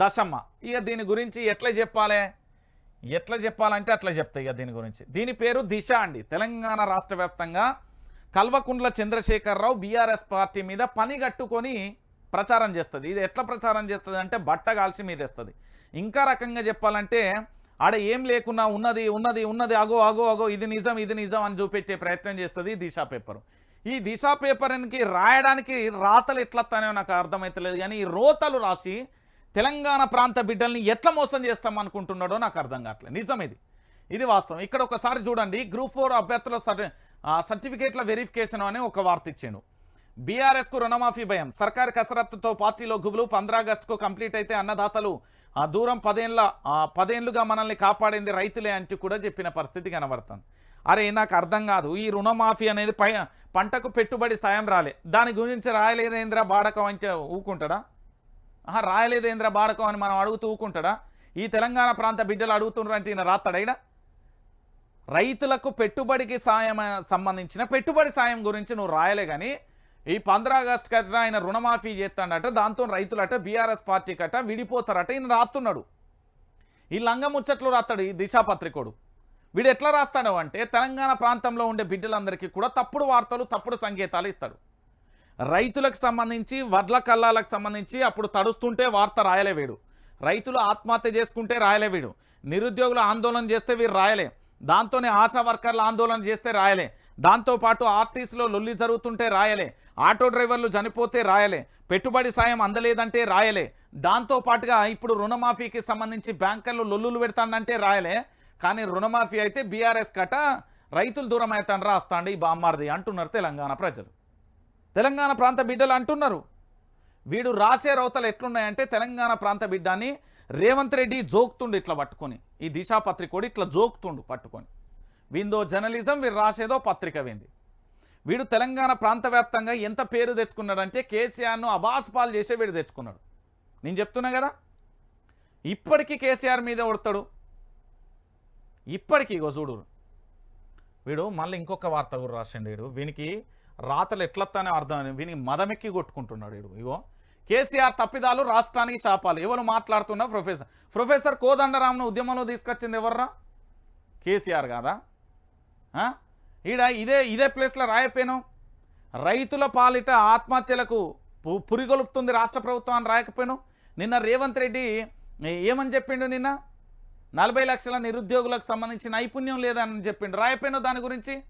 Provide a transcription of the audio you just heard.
దశమ్మ. ఇక దీని గురించి ఎట్లా చెప్పాలి? ఎట్లా చెప్పాలంటే అట్లా చెప్తాయి ఇక దీని గురించి. దీని పేరు దిశ అండి. తెలంగాణ రాష్ట్ర వ్యాప్తంగా కల్వకుండ్ల చంద్రశేఖరరావు బీఆర్ఎస్ పార్టీ మీద పని కట్టుకొని ప్రచారం చేస్తుంది. ఇది ఎట్లా ప్రచారం చేస్తుంది అంటే బట్ట కాల్చి మీదేస్తుంది. ఇంకా రకంగా చెప్పాలంటే ఆడ ఏం లేకున్నా ఉన్నది ఉన్నది ఉన్నది అగో అగో అగో ఇది నిజం ఇది నిజం అని చూపెట్టే ప్రయత్నం చేస్తుంది దిశా పేపర్. ఈ దిశా పేపర్కి రాయడానికి రాతలు ఎట్లత్తానో నాకు అర్థమవుతలేదు కానీ ఈ రోతలు రాసి తెలంగాణ ప్రాంత బిడ్డల్ని ఎట్లా మోసం చేస్తాం అనుకుంటున్నాడో నాకు అర్థం కావట్లేదు. నిజం ఇది ఇది వాస్తవం. ఇక్కడ ఒకసారి చూడండి గ్రూప్ ఫోర్ అభ్యర్థుల సర్టిఫికేట్ల వెరిఫికేషన్ అని ఒక వార్త ఇచ్చాను బీఆర్ఎస్కు రుణమాఫీ భయం. సర్కారు కసరత్తుతో పార్టీలో గుబులు. పంద్రాగస్టుకు కంప్లీట్ అయితే అన్నదాతలు ఆ దూరం పదేళ్ళ ఆ, పదేళ్ళుగా మనల్ని కాపాడింది రైతులే అంటూ కూడా చెప్పిన పరిస్థితి కనబడుతుంది. అరే నాకు అర్థం కాదు. ఈ రుణమాఫీ అనేది పై పంటకు పెట్టుబడి సాయం రాలే. దాని గురించి రాయలేదేంద్రా బాడకం అంటే ఊకుంటాడా? ఆహా రాయలేదేంద్ర బాడకం అని మనం అడుగుతూ ఊకుంటాడా? ఈ తెలంగాణ ప్రాంత బిడ్డలు అడుగుతున్నారంటే ఈయన రాస్తాడా రైతులకు పెట్టుబడికి సాయం సంబంధించిన పెట్టుబడి సాయం గురించి నువ్వు రాయలే కానీ ఈ పంద్రా ఆగస్ట్ కట్ట ఆయన రుణమాఫీ చేస్తాడట దాంతో రైతులట బీఆర్ఎస్ పార్టీ కట్ట విడిపోతారట ఈయన రాస్తున్నాడు ఈ లంగ ముచ్చట్లు రాస్తాడు ఈ దిశాపత్రికోడు వీడు ఎట్లా రాస్తాడు అంటే తెలంగాణ ప్రాంతంలో ఉండే బిడ్డలందరికీ కూడా తప్పుడు వార్తలు తప్పుడు సంకేతాలు ఇస్తాడు. రైతులకు సంబంధించి వడ్ల కల్లాలకు సంబంధించి అప్పుడు తడుస్తుంటే వార్త రాయలే వీడు రైతులు ఆత్మహత్య చేసుకుంటే రాయలే వీడు నిరుద్యోగులు ఆందోళన చేస్తే వీరు రాయలే. దాంతోనే ఆశా వర్కర్లు ఆందోళన చేస్తే రాయలే. దాంతోపాటు ఆర్టీసీలో లొల్లి జరుగుతుంటే రాయలే. ఆటో డ్రైవర్లు చనిపోతే రాయలే. పెట్టుబడి సాయం అందలేదంటే రాయలే. దాంతో పాటుగా ఇప్పుడు రుణమాఫీకి సంబంధించి బ్యాంకర్లు లొల్లులు పెడతాడంటే రాయలే. కానీ రుణమాఫీ అయితే బీఆర్ఎస్ కట రైతులు దూరం అవుతాను రాస్తాండి ఈ బామ్మార్ది అంటున్నారు తెలంగాణ ప్రజలు. తెలంగాణ ప్రాంత బిడ్డలు అంటున్నారు. వీడు రాసే రౌతలు ఎట్లున్నాయంటే తెలంగాణ ప్రాంత బిడ్డని రేవంత్ రెడ్డి జోక్తుండు ఇట్లా పట్టుకొని. ఈ దిశా పత్రికోడు ఇట్లా జోక్తుండు పట్టుకొని. వీందో జర్నలిజం వీడు రాసేదో పత్రిక వింది. వీడు తెలంగాణ ప్రాంత వ్యాప్తంగా ఎంత పేరు తెచ్చుకున్నాడంటే కేసీఆర్ను అబాస్పాలు చేసే వీడు తెచ్చుకున్నాడు. నేను చెప్తున్నా కదా? ఇప్పటికీ కేసీఆర్ మీద ఉడతాడు ఇప్పటికీ ఇగో చూడు. వీడు మళ్ళీ ఇంకొక వార్త కూడా రాసిండు వీడు. వీనికి రాతలు ఎట్లత్తానే అర్థం విని మదమెక్కి కొట్టుకుంటున్నాడు ఇడు ఇగో కేసీఆర్ తప్పిదాలు రాష్ట్రానికి శాపాలు. ఎవరు మాట్లాడుతున్నా ప్రొఫెసర్. ప్రొఫెసర్ కోదండరామ్ను ఉద్యమంలో తీసుకొచ్చింది ఎవర్రా? కేసీఆర్ కాదా? ఈడ ఇదే ఇదే ప్లేస్లో రాయపోయాను. రైతుల పాలిట ఆత్మహత్యలకు పు- పురిగొలుపుతుంది రాష్ట్ర ప్రభుత్వం అని రాయకపోయాను. నిన్న రేవంత్ రెడ్డి ఏమని చెప్పిండు నిన్న? నలభై లక్షల నిరుద్యోగులకు సంబంధించి నైపుణ్యం లేదని చెప్పిండు రాయపోయాను దాని గురించి?